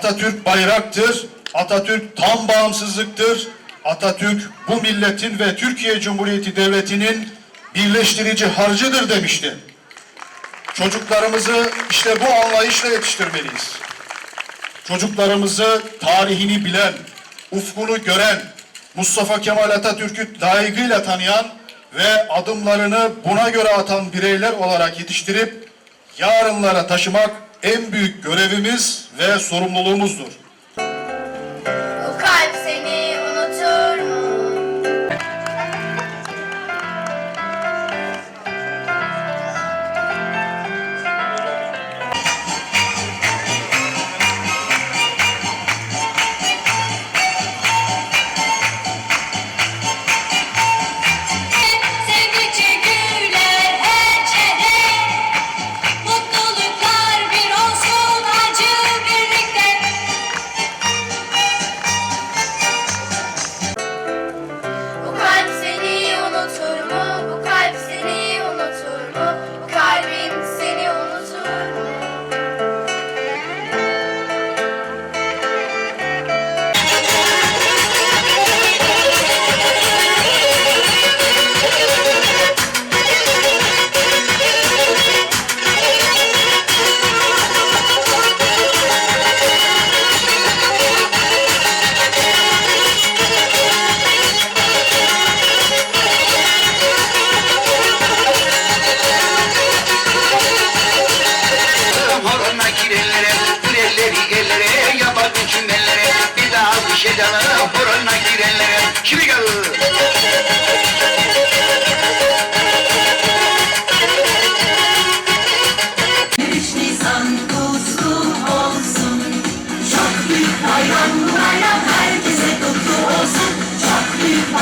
Atatürk bayraktır. Atatürk tam bağımsızlıktır. Atatürk bu milletin ve Türkiye Cumhuriyeti Devleti'nin birleştirici harcıdır demişti. Çocuklarımızı işte bu anlayışla yetiştirmeliyiz. Çocuklarımızı tarihini bilen, ufkunu gören, Mustafa Kemal Atatürk'ü layıkıyla tanıyan ve adımlarını buna göre atan bireyler olarak yetiştirip yarınlara taşımak en büyük görevimiz ve sorumluluğumuzdur.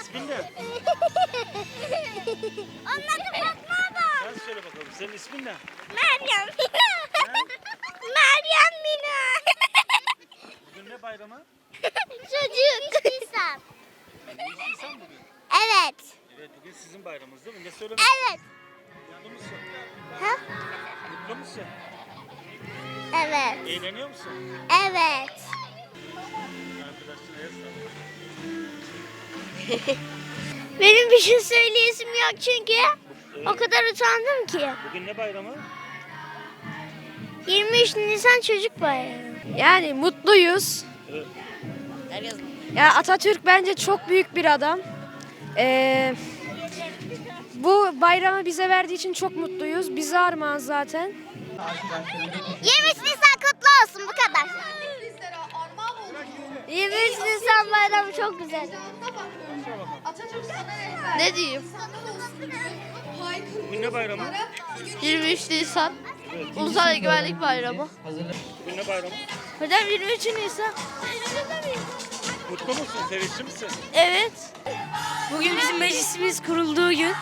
İsmin ne? Onların Fatma bak. Sen söyle bakalım. Senin ismin ne? Meryem. Meryem Mina. Bugün ne bayramı? Çocuk. 23 Nisan bugün. Evet. Evet bugün sizin bayramınız değil mi? Ne söylemek Evet. Mutlu musun? Ha? Mutlu musun? Evet. Eğleniyor musun? Evet. Arkadaşlar el Benim bir şey söyleyesim yok çünkü o kadar utandım ki. Bugün ne bayramı? 23 Nisan Çocuk Bayramı. Yani mutluyuz. Evet. Ya Atatürk bence çok büyük bir adam. Ee, bu bayramı bize verdiği için çok mutluyuz. Bize armağan zaten. 23 Nisan kutlu olsun bu kadar. 23 Nisan bayramı çok güzel. Ne diyeyim? Bugün ne bayramı? 23 Nisan Ulusal Egemenlik Bayramı. Bugün ne bayramı? Hocam 23 Nisan. Mutlu musun? Sevinçli misin? Evet. Bugün bizim meclisimiz kurulduğu gün.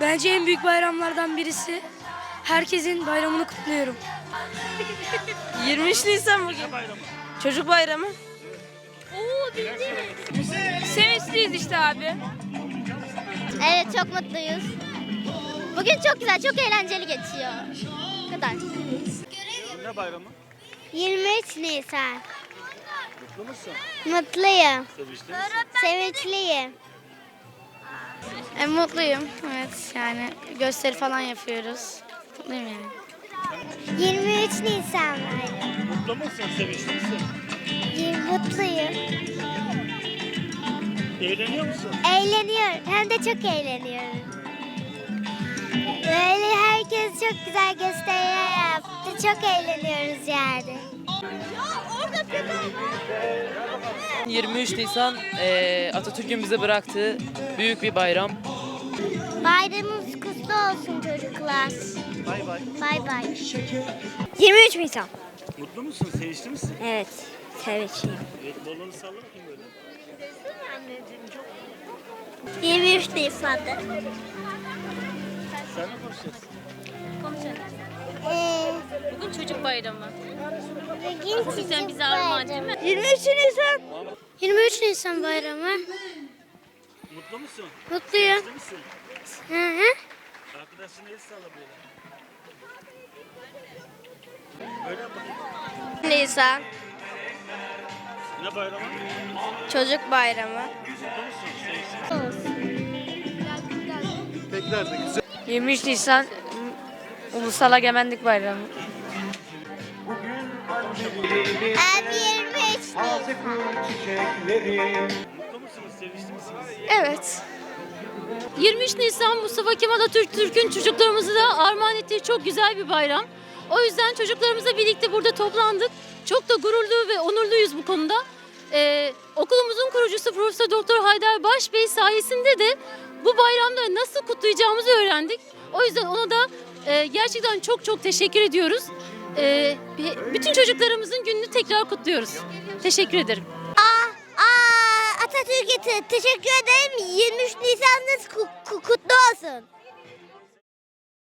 Bence en büyük bayramlardan birisi. Herkesin bayramını kutluyorum. 23 Nisan bugün. Ne bayramı? Çocuk bayramı. Sevinçliyiz işte abi. Evet çok mutluyuz. Bugün çok güzel, çok eğlenceli geçiyor. Bu kadar. Ne bayramı? 23 Nisan. Mutlu musun? Mutluyum. Sevinçli misin? Sevinçliyim. E, mutluyum. Evet yani gösteri falan yapıyoruz. Mutluyum yani. 23 Nisan bayramı. Mutlu musun? Sevinçli misin? Mutluyum. Eğleniyor musun? Eğleniyorum. Hem de çok eğleniyorum. Böyle herkes çok güzel gösteriler yaptı. Çok eğleniyoruz yani. 23 Nisan eee, Atatürk'ün bize bıraktığı büyük bir bayram. Bayramınız kutlu olsun çocuklar. Bay bay. Bay bay. 23 Nisan. Mutlu musun? Sevinçli misin? Evet. Sevinçliyim. Evet, balonu salla bakayım böyle. 23 Nisan'da. Sen ne konuşacaksın? Bugün çocuk bayramı. Bugün çocuk bize armağan değil mi? 23 Nisan. 23 Nisan bayramı. Mutlu musun? Mutluyum. Mutlu musun? Hı hı. Arkadaşına el salla böyle. Nisan. Ne bayramı? Çocuk bayramı. Mutlu musun? Sevinçli misin? 23 Nisan Ulusal Egemenlik Bayramı. Ben 23 Nisan. Musunuz? Evet. 23 Nisan Mustafa Kemal Atatürk'ün çocuklarımızı da armağan ettiği çok güzel bir bayram. O yüzden çocuklarımızla birlikte burada toplandık. Çok da gururlu ve onurluyuz bu konuda. Ee, okulumuzun kurucusu Profesör Doktor Haydar Baş Bey sayesinde de bu bayramda nasıl kutlayacağımızı öğrendik. O yüzden ona da e, gerçekten çok çok teşekkür ediyoruz. Ee, bütün çocuklarımızın gününü tekrar kutluyoruz. Teşekkür ederim. Aa, aa, Atatürk'e te- teşekkür ederim. 23 Nisan'ınız ku- ku- kutlu olsun.